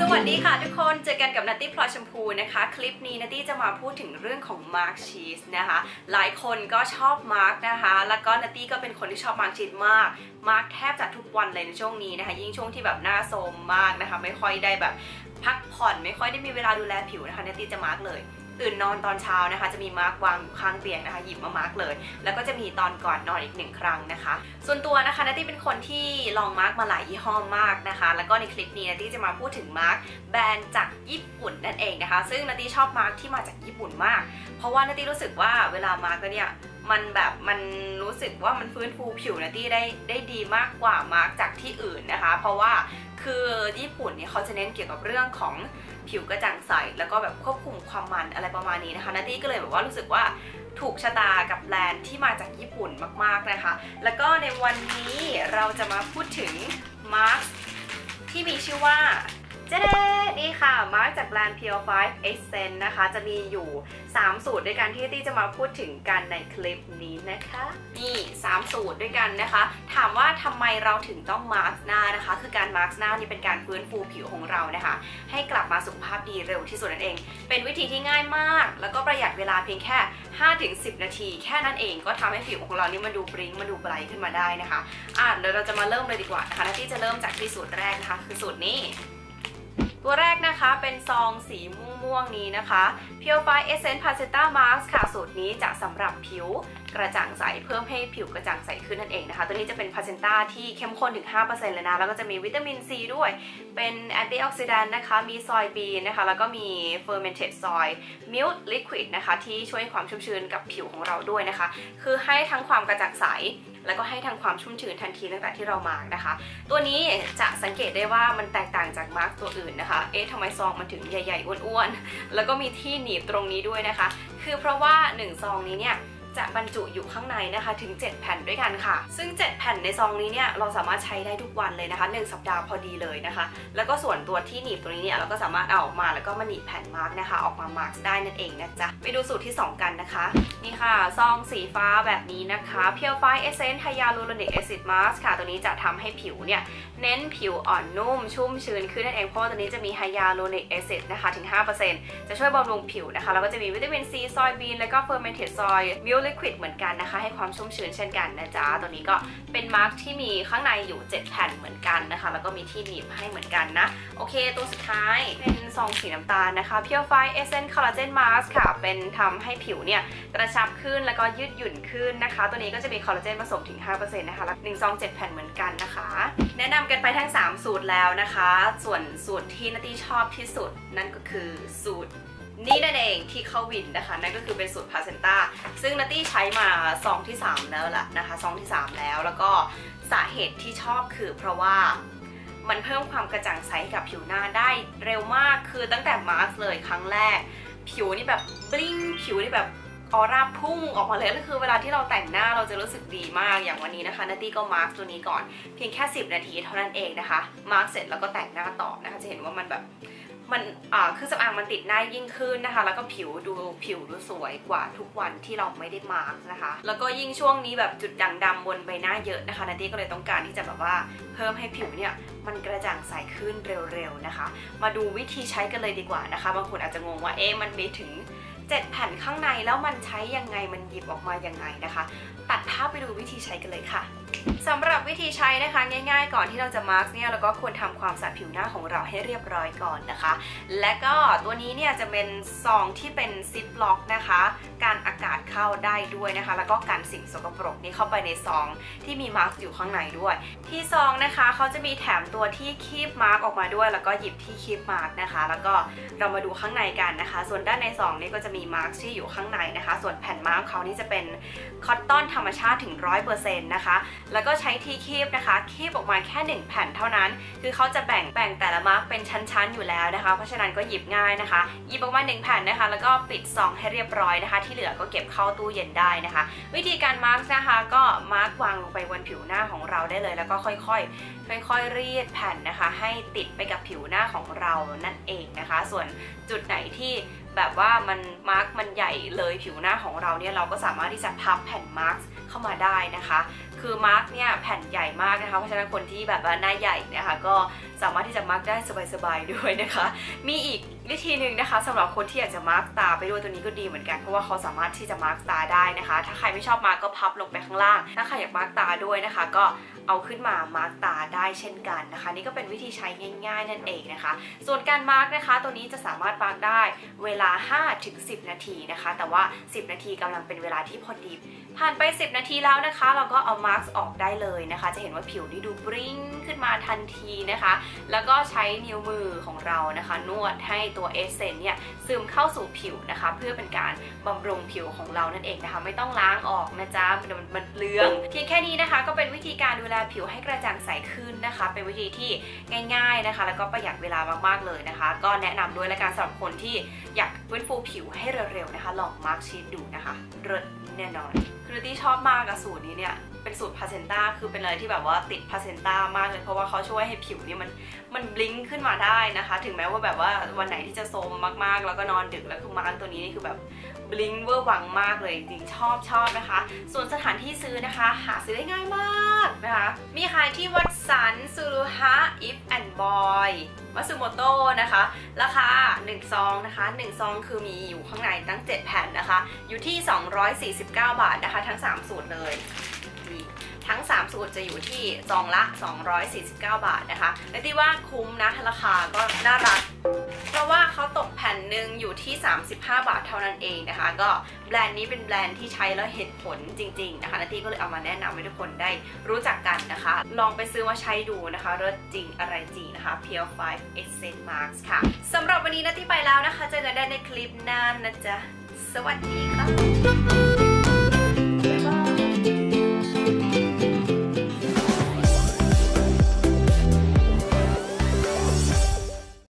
สวัสดีค่ะทุกคนเจอกันกับนัตตี้พลอยชมพูนะคะ คลิปนี้นัตตี้จะมาพูดถึงเรื่องของมาร์กชีสนะคะ หลายคนก็ชอบมาร์กนะคะ แล้วก็นัตตี้ก็เป็นคนที่ชอบมาร์กชีสมากมาร์กแทบจะทุกวันเลยในช่วงนี้นะคะ ยิ่งช่วงที่แบบหน้าโทมมากนะคะ ไม่ค่อยได้แบบพักผ่อนไม่ค่อยได้มีเวลาดูแลผิวนะคะนัตตี้จะมาร์กเลย ตื่นนอนตอนเช้านะคะ จะมีมาร์กวางอยู่ข้างเตียงนะคะหยิบมามาร์กเลย แล้วก็จะมีตอนก่อนนอนอีกหนึ่งครั้งนะคะ ส่วนตัวนะคะนัตตี้เป็นคนที่ลองมาร์กมาหลายยี่ห้อมากนะคะ แล้วก็ในคลิปนี้นัตตี้จะมาพูดถึงมาร์กแบรนด์จากญี่ปุ่นนั่นเองนะคะ ซึ่งนัตตี้ชอบมาร์กที่มาจากญี่ปุ่นมาก เพราะว่านัตตี้รู้สึกว่าเวลามาร์กแล้วเนี่ยมันแบบมันรู้สึกว่ามันฟื้นฟูผิวนัตตี้ได้ได้ดีมากกว่ามาร์กจากที่อื่นนะคะ เพราะว่า คือญี่ปุ่นเนี่ยเขาจะเน้นเกี่ยวกับเรื่องของผิวกระจ่างใส แล้วก็แบบควบคุมความมันอะไรประมาณนี้นะคะนัตตี้ก็เลยแบบว่ารู้สึกว่าถูกชะตากับแบรนด์ที่มาจากญี่ปุ่นมากๆนะคะ แล้วก็ในวันนี้เราจะมาพูดถึงมาร์กที่มีชื่อว่า เจ๊นี่ค่ะ มาร์กจากแบรนด์ Pure 5 Essence นะคะ จะมีอยู่ 3 สูตรด้วยกันที่ตี้จะมาพูดถึงกันในคลิปนี้นะคะ นี่ 3 สูตรด้วยกันนะคะ ถามว่าทำไมเราถึงต้องมาร์กหน้านะคะ คือการมาร์กหน้านี่เป็นการฟื้นฟูผิวของเรานะคะ ให้กลับมาสุขภาพดีเร็วที่สุดนั่นเอง เป็นวิธีที่ง่ายมาก แล้วก็ประหยัดเวลาเพียงแค่ 5-10 นาที แค่นั้นเองก็ทำให้ผิวของเรานี่มันดูบริ้งมันดูไบรท์ขึ้นมาได้นะคะ อะเดี๋ยวเราจะมาเริ่มเลยดีกว่านะคะที่จะเริ่มจากที่สูตรแรกนะคะ คือสูตรนี้ ตัวแรกนะคะเป็นซองสีม่วงๆนี้นะคะ Pure f i Essence Pasta Mask ค่ะ สูตรนี้จะสำหรับผิว กระจ่างใสเพิ่มให้ผิวกระจ่างใสขึ้นนั่นเองนะคะ ตัวนี้จะเป็น Placenta ที่เข้มข้นถึง 5%เลยนะ แล้วก็จะมีวิตามินซีด้วย เป็นแอนตี้ออกซิแดนต์นะคะ มีซอยบีนะคะ แล้วก็มี fermented soy milk liquid นะคะ ที่ช่วยความชุ่มชื้นกับผิวของเราด้วยนะคะ คือให้ทั้งความกระจ่างใส แล้วก็ให้ทั้งความชุ่มชื้นทันทีตั้งแต่ที่เรามาร์กนะคะ ตัวนี้จะสังเกตได้ว่ามันแตกต่างจากมาร์กตัวอื่นนะคะ เอ๊ะทำไมซองมันถึงใหญ่ๆอ้วนๆ แล้วก็มีที่หนีบตรงนี้ด้วยนะคะ คือเพราะว่า1ซองนี้เนี่ย จะบรรจุอยู่ข้างในนะคะถึง 7 แผ่นด้วยกันค่ะ ซึ่ง 7 แผ่นในซองนี้เนี่ยเราสามารถใช้ได้ทุกวันเลยนะคะ 1 สัปดาห์พอดีเลยนะคะ แล้วก็ส่วนตัวที่หนีบตรงนี้เนี่ยเราก็สามารถเอาออกมาแล้วก็มาหนีบแผ่นมาร์กนะคะ ออกมามาร์กได้นั่นเองนะจ๊ะไปดูสูตรที่ 2 กันนะคะ นี่ค่ะซองสีฟ้าแบบนี้นะคะ Pure f i Essence Hyaluronic Acid Mask ค่ะ ตัวนี้จะทำให้ผิวเนี่ยเน้นผิวอ่อนนุ่ม ชุ่มชื้นขึ้นนั่นเองเพราะว่าตัวนี้จะมี Hyaluronic Acid นะคะถึง 5%จะช่วยบำรุงผิวนะคะแล้วก็จะมีวิตามินซีซอยบีนแล้วก็ fermented soy milk liquid เหมือนกันนะคะ ให้ความชุ่มชื้นเช่นกันนะจ๊ะตัวนี้ก็เป็นมาร์กที่มีข้างในอยู่ 7 แผ่นเหมือนกันนะคะ แล้วก็มีที่หนีบให้เหมือนกันนะ โอเค ตัวสุดท้ายเป็นซองสีน้ำตาลนะคะ Pure f i Essence Collagen Mask ค่ะ เป็นทำให้ผิวเนี่ยกระชับขึ้นแล้วก็ยืดหยุ่นขึ้นนะคะ ตัวนี้ก็จะมีคอลลาเจนผสมถึง 5%นะคะแล้ว1ซอง 7 แผ่นเหมือนกันนะคะ แนะนำกันไปทั้ง 3 สูตรแล้วนะคะ ส่วนสูตรที่นัตตี้ชอบที่สุดนั่นก็คือสูตร นี่นั่นเองที่เข้าวินนะคะ นั่นก็คือเป็นสูตรพาเซนต้าซึ่งนัตตี้ใช้มาซองที่ 3 แล้วล่ะนะคะซองที่ 3 แล้วแล้วก็สาเหตุที่ชอบคือเพราะว่ามันเพิ่มความกระจ่างใสให้กับผิวหน้าได้เร็วมากคือตั้งแต่มาร์กเลยครั้งแรก ผิวนี่แบบบลิ้งผิวนี่แบบออร่าพุ่งออกมาเลยก็คือเวลาที่เราแต่งหน้าเราจะรู้สึกดีมากอย่างวันนี้นะคะนัตตี้ก็มาร์กตัวนี้ก่อนเพียงแค่ 10 นาทีเท่านั้นเองนะคะมาร์กเสร็จแล้วก็แต่งหน้าต่อนะคะจะเห็นว่ามันแบบ มันอ่าเครื่องสำอางมันติดหน้ายิ่งขึ้นนะคะ แล้วก็ผิวดูผิวดูสวยกว่าทุกวันที่เราไม่ได้มาร์กนะคะ แล้วก็ยิ่งช่วงนี้แบบจุดด่างดำบนใบหน้าเยอะนะคะนันตี้ก็เลยต้องการที่จะแบบว่าเพิ่มให้ผิวเนี่ยมันกระจ่างใสขึ้นเร็วๆนะคะ มาดูวิธีใช้กันเลยดีกว่านะคะ บางคนอาจจะงงว่าเอ๊ะมันมีถึง7แผ่นข้างในแล้วมันใช้ยังไงมันหยิบออกมายังไงนะคะ ตัดภาพไปดูวิธีใช้กันเลยค่ะ สำหรับวิธีใช้นะคะง่ายๆ ก่อนที่เราจะมาร์กเนี่ยเราก็ควรทำความสะอาดผิวหน้าของเราให้เรียบร้อยก่อนนะคะ และก็ตัวนี้เนี่ยจะเป็นซองที่เป็นซิปล็อกนะคะ การอากาศเข้าได้ด้วยนะคะ แล้วก็การสิ่งสกปรกนี้เข้าไปในซองที่มีมาร์กอยู่ข้างในด้วย ที่ซองนะคะเขาจะมีแถมตัวที่คีบมาร์กออกมาด้วย แล้วก็หยิบที่คีบมาร์กนะคะ แล้วก็เรามาดูข้างในกันนะคะ ส่วนด้านในซองนี้ก็จะมีมาร์กที่อยู่ข้างในนะคะ ส่วนแผ่นมาร์กเขานี่จะเป็นคอตตอนธรรมชาติถึง 100%นะคะแล้วก็ใช้ที่คีบนะคะ คีบออกมาแค่ 1 แผ่นเท่านั้น คือเขาจะแบ่งแบ่งแต่ละมาร์กเป็นชั้นๆอยู่แล้วนะคะ เพราะฉะนั้นก็หยิบง่ายนะคะ หยิบออกมา 1 แผ่นนะคะ แล้วก็ปิดซองให้เรียบร้อยนะคะ ที่เหลือก็เก็บเข้าตู้เย็นได้นะคะ วิธีการมาร์กนะคะ ก็มาร์กวางลงไปบนผิวหน้าของเราได้เลย แล้วก็ค่อยๆ ค่อยๆ รีดแผ่นนะคะ ให้ติดไปกับผิวหน้าของเรานั่นเองนะคะ ส่วนจุดไหนที่แบบว่ามันมาร์กมันใหญ่เลยผิวหน้าของเราเนี่ยเราก็สามารถที่จะพับแผ่นมาร์กเข้ามาได้นะคะ คือมาร์กเนี่ยแผ่นใหญ่มากนะคะ เพราะฉะนั้นคนที่แบบว่าหน้าใหญ่นะคะก็สามารถที่จะมาร์กได้สบายๆด้วยนะคะ มีอีกวิธีหนึ่งนะคะสำหรับคนที่อยากจะมาร์กตาไปด้วยตัวนี้ก็ดีเหมือนกันเพราะว่าเขาสามารถที่จะมาร์กตาได้นะคะ ถ้าใครไม่ชอบมาร์กก็พับลงไปข้างล่าง ถ้าใครอยากมาร์กตาด้วยนะคะ ก็เอาขึ้นมามาร์กตาได้เช่นกันนะคะ นี่ก็เป็นวิธีใช้ง่าย ๆ นั่นเองนะคะ ส่วนการมาร์กนะคะ ตัวนี้จะสามารถมาร์กได้เวลา 5-10 นาทีนะคะ แต่ว่า 10 นาทีกำลังเป็นเวลาที่พอดี ผ่านไป 10 นาทีแล้วนะคะ เราก็เอามาร์กออกได้เลยนะคะ จะเห็นว่าผิวนี่ดูบริ้งขึ้นมาทันทีนะคะ แล้วก็ใช้นิ้วมือของเรานะคะ นวดให้ตัวเอสเซนเนี่ยซึมเข้าสู่ผิวนะคะ เพื่อเป็นการบำรุงผิวของเรานั่นเองนะคะ ไม่ต้องล้างออกนะจ๊ะมันมันเลืองเพียงแค่นี้นะคะ ก็เป็นวิธีการดูแลผิวให้กระจ่างใสขึ้นนะคะ เป็นวิธีที่ง่าย ๆนะคะ แล้วก็ประหยัดเวลามากๆเลยนะคะ ก็แนะนำด้วยและการสำหรับคนที่อยากฟื้นฟูผิวให้เร็วๆนะคะ ลองมาร์กชีทดูนะคะเลิศแน่นอนคือที่ชอบมากกับสูตรนี้เนี่ย เป็นสูตรพาเซนต้าคือเป็นอะไรที่แบบว่าติดพาเซนต้ามากเลย เพราะว่าเขาช่วยให้ผิวนี่มันมันบลิงขึ้นมาได้นะคะ ถึงแม้ว่าแบบว่าวันไหนที่จะโซมมากๆ แล้วก็นอนดึกแล้วคือมาร์กตัวนี้นี่คือแบบบลิงเวอร์วังมากเลยจริงชอบชอบนะคะ ส่วนสถาน ซื้อนะคะ หาซื้อได้ง่ายมากนะคะ มีขายที่วัดสันซูรุฮะอิฟแอนด์บอยมัสุโมโตนะคะ ราคา1ซองนะคะ1ซองคือมีอยู่ข้างในตั้ง 7 แผ่นนะคะ อยู่ที่ 249 บาทนะคะ ทั้ง 3 สูตรเลยนี่ ทั้ง 3 สูตรจะอยู่ที่ซองละ 249 บาทนะคะและที่ว่าคุ้มนะราคาก็น่ารัก เพราะว่าเขาตกแผ่นหนึ่งอยู่ที่ 35 บาทเท่านั้นเองนะคะ ก็แบรนด์นี้เป็นแบรนด์ที่ใช้แล้วเห็นผลจริงๆนะคะนาทีก็เลยเอามาแนะนำให้ทุกคนได้รู้จักกันนะคะ ลองไปซื้อมาใช้ดูนะคะเลิศจริงอะไรจริงนะคะ Pure 5 Essence Marks ค่ะสำหรับวันนี้นาทีไปแล้วนะคะเจอกันได้ในคลิปหน้านะจ๊ะสวัสดีค่ะ